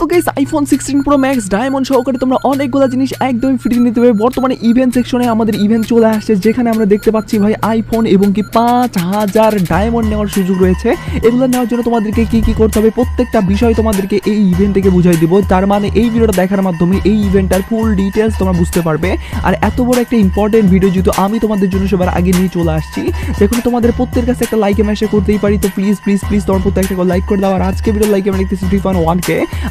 So guys iPhone sixteen pro max diamond সহকারে তোমরা অনেকগুলো জিনিস একদমই ফ্রি নিতে পারবে। বর্তমানে ইভেন্ট সেকশনে আমাদের ইভেন্ট চলে আসছে, যেখানে আমরা দেখতে পাচ্ছি ভাই আইফোন এবং কি পাঁচ হাজার ডায়মন্ড নেওয়ার সুযোগ রয়েছে। এগুলো নেওয়ার জন্য তোমাদেরকে কি কি করতে হবে, প্রত্যেকটা বিষয় তোমাদেরকে এই ইভেন্ট থেকে বুঝাই দিব। তার মানে এই ভিডিওটা দেখার মাধ্যমে এই ইভেন্টটার ফুল ডিটেলস তোমরা বুঝতে পারবে। আর এত বড় একটা ইম্পর্টেন্ট ভিডিও যেহেতু আমি তোমাদের জন্য সবার আগে নিয়ে চলে আসছি যেখানে তোমাদের প্রত্যেকের কাছে একটা লাইক মেসেজ করতেই পারি। তো প্লিজ প্লিজ প্লিজ তোমার প্রত্যেকটা লাইক করে দাও। আর আজকে ভিডিও লাইক আমি লিখতেছি থ্রি পয়েন্ট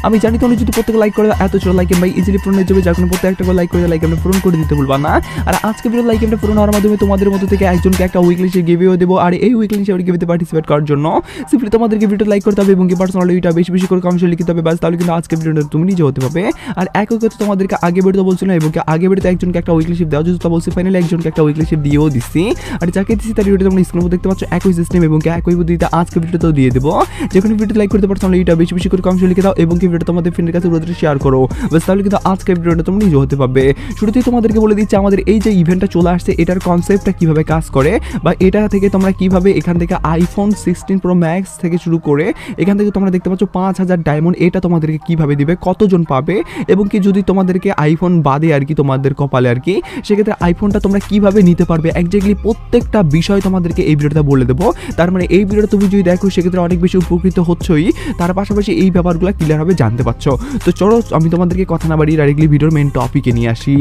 আমি জানি তোমরা যদি প্রত্যেকে লাইক করে, এত ছোট লাইক ভাই ইজিলি পূরণ হয়ে যাবে যার কোনো প্রত্যেকটা লাইক করে লাইক আমরা পূরণ করে দিতে ভুলবা না। আর আজকে ভিডিও লাইক আমরা পূরণ হওয়ার মাধ্যমে তোমাদের মধ্যে থেকে একজনকে একটা উইকলি সে গিভেও দেবো। আর এই উইকলি সে গিভেতে পার্টিসিপেট করার জন্য সিম্পলি তোমাদেরকে ভিডিও লাইক করতে হবে এবং কি পার্সোনাল এটা বেশি বেশি করে কমেন্টে লিখতে হবে বাস তাহলে কিন্তু আজকে ভিডিওটা তুমি নিজে হতে পারবে। আর একই কথা তোমাদেরকে আগে বেরোতে বলছিলাম এবং কি আগে বেরোতে একজনকে একটা উইকলি শিপ দেওয়া যদি তা বলছি ফাইনালি একজনকে একটা উইকলি শিপ দিয়েও দিচ্ছি আর যাকে দিচ্ছি তার ভিডিওটা তোমরা স্ক্রিনে দেখতে পাচ্ছ, একই সিস্টেম এবং একই পদ্ধতিতে আজকে ভিডিওটাও দিয়ে দেবো। যেখানে ভিডিও লাইক করতে পারছ এটা বেশি বেশি করে কমেন্টে লিখে দাও, এবং কি ভিডিও তোমাদের ফ্রেন্ডের কাছে পুরোটা শেয়ার করো। বাস তাহলে কিন্তু আজকে ভিডিওটা তোমরা নিজে হতে পারবে। শুরুতেই তোমাদেরকে বলে দিচ্ছি, আমাদের এই যে ইভেন্টটা চলে আসছে, এটার কনসেপ্টটা কীভাবে কাজ করে বা এটা থেকে তোমরা কীভাবে এখান থেকে আইফোন সিক্সটিন প্রো ম্যাক্স থেকে শুরু করে এখান থেকে তোমরা দেখতে পাচ্ছ পাঁচ হাজার ডায়মন্ড এটা তোমাদেরকে কীভাবে দিবে, কতজন পাবে এবং কি যদি তোমাদেরকে আইফোন বাদে আর কি তোমাদের কপালে আর কি, সেক্ষেত্রে আইফোনটা তোমরা কীভাবে নিতে পারবে? একজাক্টলি প্রত্যেকটা বিষয় তোমাদেরকে এই ভিডিওটা বলে দেবো। তার মানে এই ভিডিওটা তুমি যদি দেখো, সেক্ষেত্রে অনেক বেশি উপকৃত হচ্ছই। তার পাশাপাশি এই ব্যাপারগুলো ক্লিয়ারভাবে জানতে পারছ। তো চলো, আমি তোমাদেরকে কথা না বাড়িয়ে ডাইরেক্টলি ভিডিওর মেন টপিকে নিয়ে আসি।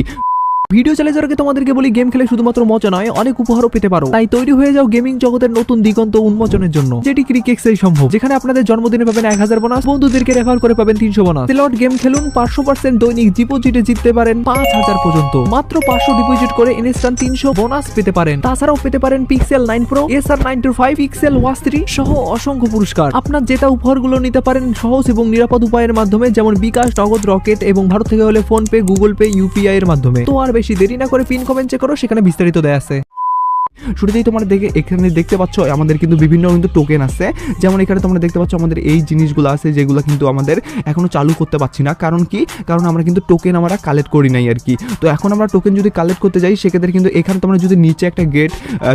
ভিডিও চ্যালেঞ্জ আগে তোমাদেরকে বলি, গেম খেলে শুধুমাত্র মজা নয়, অনেক উপহারও পেতে পারো। তাই তৈরি হয়ে যাও গেমিং জগতের নতুন দিগন্ত উন্মোচনের জন্য, যেটি ক্রিকেক্সেই সম্ভব। যেখানে আপনাদের জন্মদিনে পাবেন এক হাজার বোনাস বন্ধুদেরকে রেফার করে পাবেন তিনশো বোনাস স্লট গেম খেলুন, পাঁচশো পার্সেন্ট দৈনিক ডিপোজিটে জিততে পারেন পাঁচ হাজার পর্যন্ত। মাত্র পাঁচশো ডিপোজিট করে ইনস্ট্যান্ট তিনশো বোনাস পেতে পারেন। তাছাড়াও পেতে পারেন Pixel nine pro S R nine two five Pixel watch three সহ অসংখ্য পুরস্কার। আপনার জেতা উপহারগুলো নিতে পারেন সহজ এবং নিরাপদ উপায়ের মাধ্যমে, যেমন বিকাশ, নগদ রকেট এবং ভারত থেকে হলে PhonePe Google Pay UPI এর মাধ্যমে। তো আর বেশি দেরি না করে পিন কমেন্ট চেক করো সেখানে বিস্তারিত দেয়া আছে। শুরুতেই তোমরা দেখে এখানে দেখতে পাচ্ছ, আমাদের কিন্তু বিভিন্ন কিন্তু টোকেন আছে। যেমন এখানে তোমরা দেখতে পাচ্ছ, আমাদের এই জিনিসগুলো আছে যেগুলো কিন্তু আমাদের এখনও চালু করতে পারছি না। কারণ কি? কারণ আমরা কিন্তু টোকেন আমরা কালেক্ট করি নাই আর কি। তো এখন আমরা টোকেন যদি কালেক্ট করতে যাই, সেক্ষেত্রে কিন্তু এখানে তোমরা যদি নিচে একটা গেট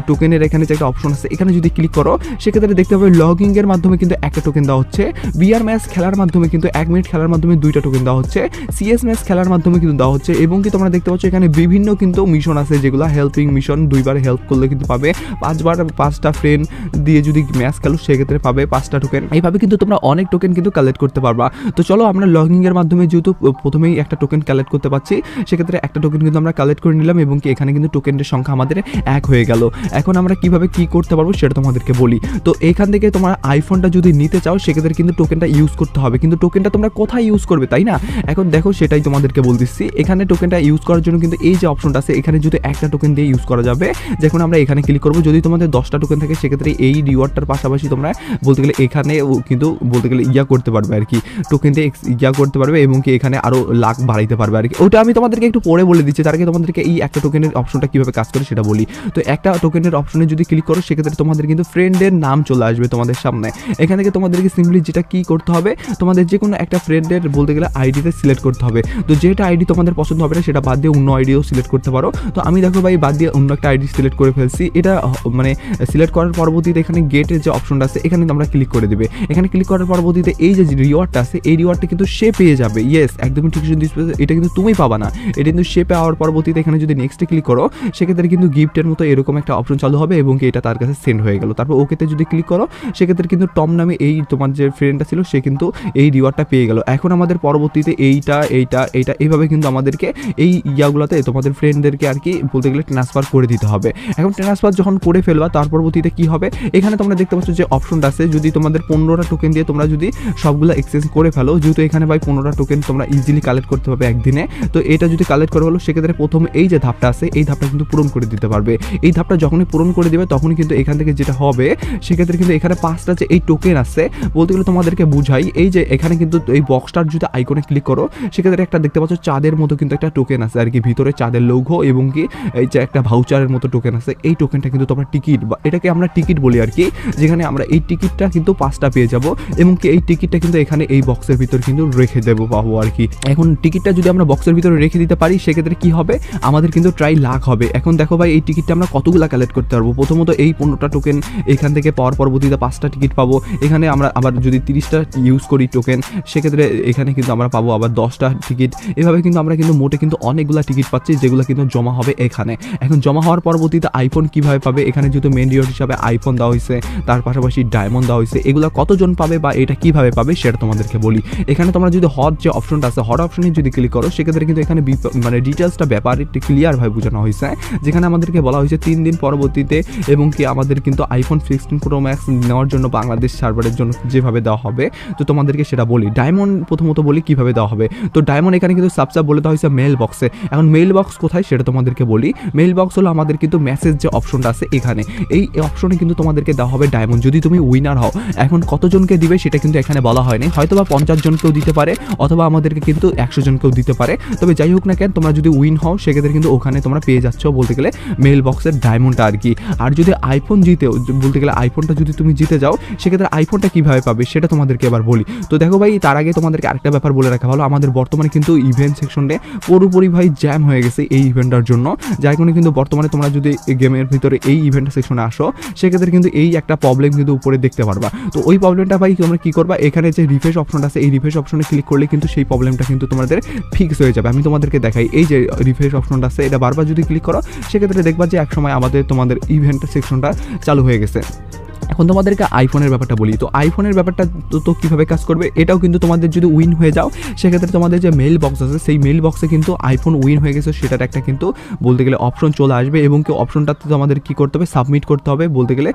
টোকেনের এখানে যে একটা অপশন আছে, এখানে যদি ক্লিক করো, সেক্ষেত্রে দেখতে পাবে লগিং এর মাধ্যমে কিন্তু একটা টোকেন দেওয়া হচ্ছে। বিআর ম্যাচ খেলার মাধ্যমে কিন্তু এক মিনিট খেলার মাধ্যমে দুইটা টোকেন দেওয়া হচ্ছে। সিএস ম্যাচ খেলার মাধ্যমে কিন্তু দেওয়া হচ্ছে। এবং কি তোমরা দেখতে পাচ্ছ, এখানে বিভিন্ন কিন্তু মিশন আছে যেগুলো হেল্পিং মিশন দুইবার হেল্প করলে কিন্তু পাবে। পাঁচবার পাঁচটা ফ্রেন্ড দিয়ে যদি ম্যাচ খেলো, সেক্ষেত্রে পাবে পাঁচটা টোকেন এইভাবে কিন্তু তোমরা অনেক টোকেন কিন্তু কালেক্ট করতে পারবা। তো চলো আমরা লগিং এর মাধ্যমে যেহেতু প্রথমেই একটা টোকেন কালেক্ট করতে পারছি, সেক্ষেত্রে একটা টোকেন কিন্তু আমরা কালেক্ট করে নিলাম এবং কি এখানে কিন্তু টোকেনের সংখ্যা আমাদের এক হয়ে গেল। এখন আমরা কীভাবে কি করতে পারব সেটা তোমাদেরকে বলি। তো এখান থেকে তোমার আইফোনটা যদি নিতে চাও, সেক্ষেত্রে কিন্তু টোকেনটা ইউজ করতে হবে। কিন্তু টোকেনটা তোমরা কোথায় ইউজ করবে, তাই না? এখন দেখো সেটাই তোমাদেরকে বলতেছি। এখানে টোকেনটা ইউজ করার জন্য কিন্তু এই যে অপশনটা আছে, এখানে যদি একটা টোকেন দিয়ে ইউজ করা যাবে যখন আমরা এখানে ক্লিক করব। যদি তোমাদের দশটা টোকেন থাকে, সেক্ষেত্রে এই রিওয়ার্ডটার পাশাপাশি তোমরা বলতে গেলে এখানে কিন্তু বলতে গেলে ইয়া করতে পারবে আর কি। টোকেন দিয়ে ইয়া করতে পারবে এবং কি এখানে আরও লাখ বাড়াইতে পারবে আর কি। ওটা আমি তোমাদেরকে একটু পরে বলে দিচ্ছি। তার আগে তোমাদেরকে এই একটা টোকেনের অপশনটা কীভাবে কাজ করে সেটা বলি। তো একটা টোকেনের অপশনে যদি ক্লিক করো, সেক্ষেত্রে তোমাদের কিন্তু ফ্রেন্ডের নাম চলে আসবে তোমাদের সামনে। এখান থেকে তোমাদেরকে সিম্পলি যেটা কি করতে হবে, তোমাদের যে কোনো একটা ফ্রেন্ডের বলতে গেলে আইডিতে সিলেক্ট করতে হবে। তো যেটা আইডি তোমাদের পছন্দ হবে না, সেটা বাদ দিয়ে অন্য আইডিও সিলেক্ট করতে পারো। তো আমি দেখো ভাই, বাদ দিয়ে অন্য একটা আইডি সিলেক্ট করে ফেলছি। এটা মানে সিলেক্ট করার পরবর্তীতে এখানে গেটের যে অপশনটা আছে, এখানে আমরা ক্লিক করে দেবে। এখানে ক্লিক করার পরবর্তীতে এই যে রিওয়ার্ডটা আছে, এই রিওয়ার্ডটা কিন্তু সে পেয়ে যাবে। ইয়েস একদমই ঠিক এটা কিন্তু তুমি পাবা না। এটা কিন্তু সে পাওয়ার পরবর্তীতে এখানে যদি নেক্সটে ক্লিক করো, সেক্ষেত্রে কিন্তু গিফটের মতো এরকম একটা অপশন চালু হবে এবং এটা তার কাছে সেন্ড হয়ে গেল। তারপর ওকেতে যদি ক্লিক করো, সেক্ষেত্রে কিন্তু টম নামে এই তোমার যে ফ্রেন্ডটা ছিল, সে কিন্তু এই রিওয়ার্ডটা পেয়ে গেল। এখন আমাদের পরবর্তীতে এইটা এইটা এইটা এইভাবে কিন্তু আমাদেরকে এই ইয়াগুলোতে তোমাদের ফ্রেন্ডদেরকে আর কি বলতে গেলে ট্রান্সফার করে দিতে হবে। এখন ট্রান্সফার যখন করে ফেলবা, তার পরবর্তীতে কি হবে? এখানে তোমরা দেখতে পাচ্ছ যে অপশনটা আছে। যদি তোমাদের পনেরোটা টোকেন দিয়ে তোমরা যদি সবগুলো এক্সচেঞ্জ করে ফেলো, যেহেতু এখানে ভাই পনেরোটা টোকেন তোমরা ইজিলি কালেক্ট করতে পারবে একদিনে, তো এটা যদি কালেক্ট করে ফেলো, সেক্ষেত্রে প্রথম এই যে ধাপটা আছে, এই ধাপটা কিন্তু পূরণ করে দিতে পারবে। এই ধাপটা যখনই পূরণ করে দিবে তখনই কিন্তু এখান থেকে যেটা হবে, সেক্ষেত্রে কিন্তু এখানে পাঁচটা যে এই টোকেন আছে, বলতে গেলে তোমাদেরকে বুঝাই, এই যে এখানে কিন্তু এই বক্সটার যদি আইকনে ক্লিক করো, সেক্ষেত্রে একটা দেখতে পাচ্ছ চাঁদের মতো কিন্তু একটা টোকেন আছে আর কি, ভিতরে চাঁদের লৌঘ এবং কি এই যে একটা ভাউচারের মতো টোকেন আছে এই টোকেনটা কিন্তু তোমরা টিকিট বা এটাকে আমরা টিকিট বলি আর কি, যেখানে আমরা এই টিকিটটা কিন্তু পাঁচটা পেয়ে যাব এবং কি এই টিকিটটা কিন্তু এখানে এই বক্সের ভিতর কিন্তু রেখে দেবো পাবো আর কি। এখন টিকিটটা যদি আমরা বক্সের ভিতরে রেখে দিতে পারি, সেক্ষেত্রে কি হবে? আমাদের কিন্তু ট্রাই লাখ হবে। এখন দেখো ভাই, এই টিকিটটা আমরা কতগুলো কালেক্ট করতে পারব? প্রথমত এই পনেরোটা টোকেন এখান থেকে পাওয়ার পরবর্তীতে পাঁচটা টিকিট পাবো। এখানে আমরা আবার যদি তিরিশটা ইউজ করি টোকেন সেক্ষেত্রে এখানে কিন্তু আমরা পাবো আবার দশটা টিকিট এভাবে কিন্তু আমরা কিন্তু মোটে কিন্তু অনেকগুলো টিকিট পাচ্ছি, যেগুলো কিন্তু জমা হবে এখানে। এখন জমা হওয়ার পরবর্তীতে আইফোন কীভাবে পাবে? এখানে যেহেতু মেন রিওয়ার্ড হিসাবে আইফোন দেওয়া হয়েছে, তার পাশাপাশি ডায়মন্ড দেওয়া হয়েছে, এগুলো কতজন পাবে বা এটা কীভাবে পাবে সেটা তোমাদেরকে বলি। এখানে তোমরা যদি হট যে অপশনটা আছে হট অপশনে যদি ক্লিক করো, সেক্ষেত্রে কিন্তু এখানে মানে ডিটেলসটা ব্যাপার একটু ক্লিয়ারভাবে বোঝানো হয়েছে। যেখানে আমাদেরকে বলা হয়েছে তিন দিন পরবর্তীতে এবং কি আমাদের কিন্তু আইফোন সিক্সটিন প্রো ম্যাক্স নেওয়ার জন্য বাংলাদেশ সার্ভারের জন্য যেভাবে দেওয়া হবে, তো তোমাদেরকে সেটা বলি। ডায়মন্ড প্রথমত বলি কীভাবে দেওয়া হবে। তো ডায়মন্ড এখানে কিন্তু সাবসাব বলে দেওয়া হয়েছে মেল বক্সে এখন মেল বক্স কোথায় সেটা তোমাদেরকে বলি। মেল বক্স হলো আমাদের কিন্তু মেসেজ যে অপশনটা আছে এখানে। এই অপশনে কিন্তু তোমাদেরকে দেওয়া হবে ডায়মন্ড যদি তুমি উইনার হও, এখন কতজনকে দিবে সেটা কিন্তু এখানে বলা হয়নি। হয়তো বা পঞ্চাশ জনকেও দিতে পারে, অথবা আমাদেরকে কিন্তু একশো জনকেও দিতে পারে। তবে যাই হোক না কেন, তোমরা যদি উইন হও, সেক্ষেত্রে কিন্তু ওখানে তোমরা পেয়ে যাচ্ছ বলতে গেলে মেল বক্সের ডায়মন্ডটা আর কি। আর যদি আইফোন জিতেও, বলতে গেলে আইফোনটা যদি তুমি জিতে যাও, সেক্ষেত্রে আইফোনটা কীভাবে পাবে সেটা তোমাদেরকে এবার বলি। তো দেখো ভাই, তার আগে তোমাদেরকে আরেকটা ব্যাপার বলে রাখা ভালো। আমাদের বর্তমানে কিন্তু ইভেন্ট সেকশনে পুরোপুরি ভাই জ্যাম হয়ে গেছে এই ইভেন্টটার জন্য। যার কারণে কিন্তু বর্তমানে তোমরা যদি গেমের ভিতরে এই ইভেন্ট সেকশনে আসো, সেক্ষেত্রে কিন্তু এই একটা প্রবলেম কিন্তু উপরে দেখতে পারবা। তো ওই প্রবলেমটা ভাই তোমরা কি করবা? এখানে যে রিফ্রেশ অপশনটা আছে, এই রিফ্রেশ অপশনে ক্লিক করলে কিন্তু সেই প্রবলেমটা কিন্তু তোমাদের ফিক্স হয়ে যাবে। আমি তোমাদেরকে দেখাই, এই যে রিফ্রেশ অপশনটা আছে, এটা বারবার যদি ক্লিক করো, সেক্ষেত্রে দেখবা যে একসময় আমাদের, তোমাদের ইভেন্ট সেকশনটা চালু হয়ে গেছে। এখন তোমাদেরকে আইফোনের ব্যাপারটা বলি। তো আইফোনের ব্যাপারটা তো তো কীভাবে কাজ করবে? এটাও কিন্তু তোমাদের যদি উইন হয়ে যাও, সেক্ষেত্রে তোমাদের যে মেল বক্স আছে, সেই মেল বক্সে কিন্তু আইফোন উইন হয়ে গেছে, সেটার একটা কিন্তু বলতে গেলে অপশন চলে আসবে এবং কি অপশনটাতে তোমাদের কী করতে হবে? সাবমিট করতে হবে বলতে গেলে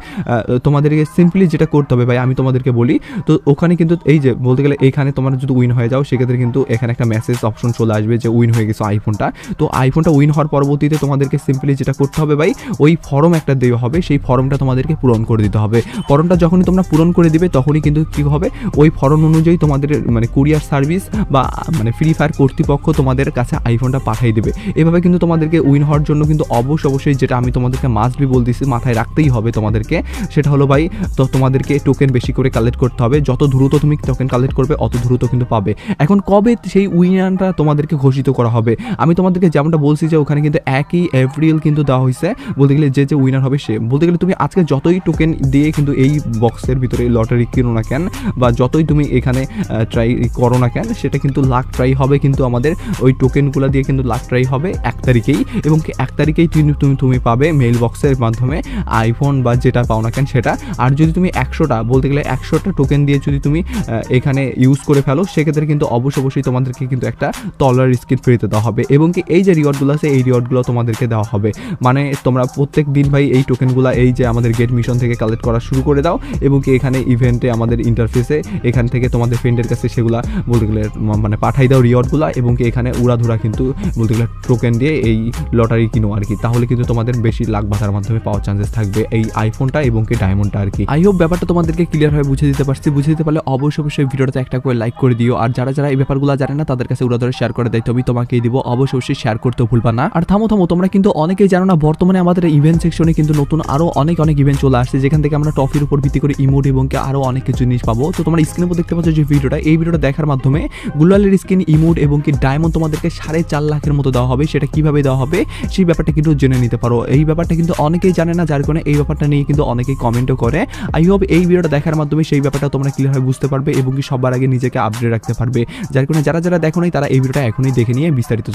তোমাদেরকে সিম্পলি যেটা করতে হবে, ভাই, আমি তোমাদেরকে বলি, তো ওখানে কিন্তু এই যে বলতে গেলে এইখানে তোমার যদি উইন হয়ে যাও, সেক্ষেত্রে কিন্তু এখানে একটা মেসেজ অপশন চলে আসবে যে উইন হয়ে গেছে আইফোনটা তো আইফোনটা উইন হওয়ার পরবর্তীতে তোমাদেরকে সিম্পলি যেটা করতে হবে, ভাই, ওই ফর্ম একটা দেওয়া হবে, সেই ফর্মটা তোমাদেরকে পূরণ করে দিতে হবে। ফর্মটা যখনই তোমরা পূরণ করে দিবে, তখনই কিন্তু কী হবে? ওই ফর্ম অনুযায়ী তোমাদের মানে কুরিয়ার সার্ভিস বা মানে ফ্রি ফায়ার কর্তৃপক্ষ তোমাদের কাছে আইফোনটা পাঠিয়ে দেবে। এভাবে কিন্তু তোমাদেরকে উইন হওয়ার জন্য কিন্তু অবশ্যই অবশ্যই যেটা আমি তোমাদেরকে মাস্ট বি বলতেছি, মাথায় রাখতেই হবে তোমাদেরকে, সেটা হলো ভাই, তো তোমাদেরকে টোকেন বেশি করে কালেক্ট করতে হবে। যত দ্রুত তুমি টোকেন কালেক্ট করবে, অত দ্রুত কিন্তু পাবে। এখন কবে সেই উইনারটা তোমাদেরকে ঘোষিত করা হবে? আমি তোমাদেরকে যেমনটা বলছি যে ওখানে কিন্তু একই এপ্রিল কিন্তু দেওয়া হয়েছে বলতে গেলে যে যে উইনার হবে সে। বলতে গেলে তুমি আজকে যতই টোকেন দিয়ে কিন্তু এই বক্সের ভিতরে লটারি কিনো না কেন বা যতই তুমি এখানে ট্রাই করো না কেন, সেটা কিন্তু লাখ ট্রাই হবে কিন্তু আমাদের ওই টোকেনগুলো দিয়ে কিন্তু লাখ ট্রাই হবে এক তারিখেই এবং কি এক তারিখেই তুমি তুমি পাবে মেল বক্সের মাধ্যমে আইফোন বা যেটা পাও না কেন সেটা। আর যদি তুমি একশোটা, বলতে গেলে একশোটা টোকেন দিয়ে যদি তুমি এখানে ইউজ করে ফেলো, সেক্ষেত্রে কিন্তু অবশ্যই অবশ্যই তোমাদেরকে কিন্তু একটা তলার স্কিন ফ্রিতে দেওয়া হবে এবং কি এই যে রিওয়ার্ডগুলো আছে, এই রিওয়ার্ডগুলো তোমাদেরকে দেওয়া হবে। মানে তোমরা প্রত্যেক দিন ভাই এই টোকেনগুলো এই যে আমাদের গেট মিশন থেকে কালেক্ট করা শুরু করে দাও এবং কি এখানে ইভেন্টে আমাদের ইন্টারফেসে এখান থেকে তোমাদের ফ্রেন্ডের কাছে সেগুলা বলতে গেলে মানে পাঠাই দাও রিওয়ার্ডগুলো এবং কি এখানে উড়াধুরা কিন্তু বলতে গেলে টোকেন দিয়ে এই লটারি কিনো আর কি। তাহলে কিন্তু তোমাদের বেশি লাখ বাধার মাধ্যমে পাওয়ার চান্সেস থাকবে এই আইফোনটা এবং কি ডায়মন্ডটা আর কি। আই হোপ ব্যাপারটা তোমাদেরকে ক্লিয়ার হয়ে বুঝে দিতে পারছি। বুঝে দিতে পারলে অবশ্যই অবশ্যই ভিডিওটাতে একটা করে লাইক করে দিও। আর যারা যারা এই ব্যাপারগুলো জানে না, তাদের কাছে উড়া ধরে শেয়ার করে দেয় তবে তোমাকেই দিব। অবশ্যই অবশ্যই শেয়ার করতে ভুলবা না। আর থামো থামো, তোমরা কিন্তু অনেকেই জানো না, বর্তমানে আমাদের ইভেন্ট সেকশনে কিন্তু নতুন আরও অনেক অনেক ইভেন্ট চলে আসছে। যেখান থেকে আমরা টপির উপর ভিত্তি করে ইমোট এবং কি আরও অনেক কিছু জিনিস পাবো। তো তোমরা স্ক্রিনের উপর দেখতে পাচ্ছ যে ভিডিওটা, এই ভিডিওটা দেখার মাধ্যমে গুলালের স্ক্রিন ইমোট এবং কি ডায়মন্ড তোমাদেরকে সাড়ে চার লাখের মতো দেওয়া হবে, সেটা কীভাবে দেওয়া হবে সেই ব্যাপারটা কিন্তু জেনে নিতে পারো। এই ব্যাপারটা কিন্তু অনেকেই জানে না, যার কারণে এই ব্যাপারটা নিয়ে কিন্তু অনেকেই কমেন্টও করে। আই হোপ এই ভিডিওটা দেখার মাধ্যমে সেই ব্যাপারটা তোমরা ক্লিয়ারভাবে বুঝতে পারবে এবং কি সবার আগে নিজেকে আপডেট রাখতে পারবে। যার কারণে যারা যারা দেখো তারা এই ভিডিওটা এখনই দেখে নিয়ে বিস্তারিত